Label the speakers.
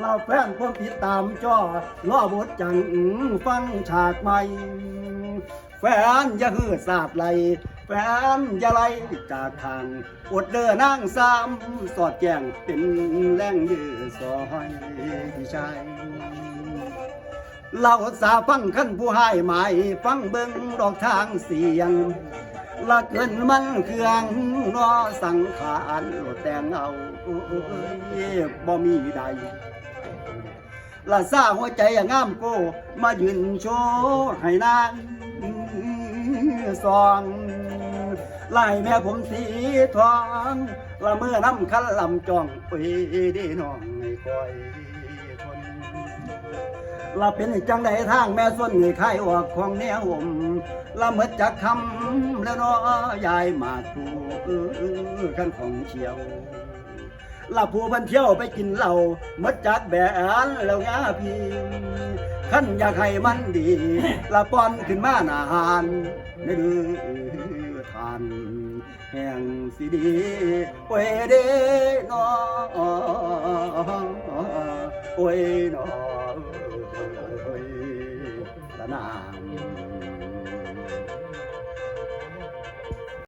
Speaker 1: เราแฟนผมติดตามจอล้อบทจังฟังฉากใหม่ แฟนอย่าฮือสาดไหลแฟนอย่าไหลจากทาง อดเด้อนางสามสอดแจงเป็นแรงยื้อซอยพี่ชายเราสาฟังขั้นผู้ให้หมาย ฟังเบิ่งดอกทางเสียง ละเกินมันเครื่องนอสังขารโลดแต่งเอาเอ้ยบ่มีใดละซาหัวใจอย่างงามโก มายืนโชว์ให้นางสองไล่แม่ผมสีทองละเมื่อน้ำคันลำจองไปดีน้องให้คอยคน ละเป็นจังใดทางแม่ส่วนนี่ไข่ออกของแนวผมละเมิดจากคำแล้วเนาะยายมาตูกันของเชียวละผู้บันเที่ยวไปกินเหล้าเมิดจากแบนแล้วงาพี่ขั้นอยากให้มันดีละป้อนขึ้นมาหนานในเดือทานแห่งสิดีโอ้ยเด้นอโอ้ยนอ อ้ยละนาง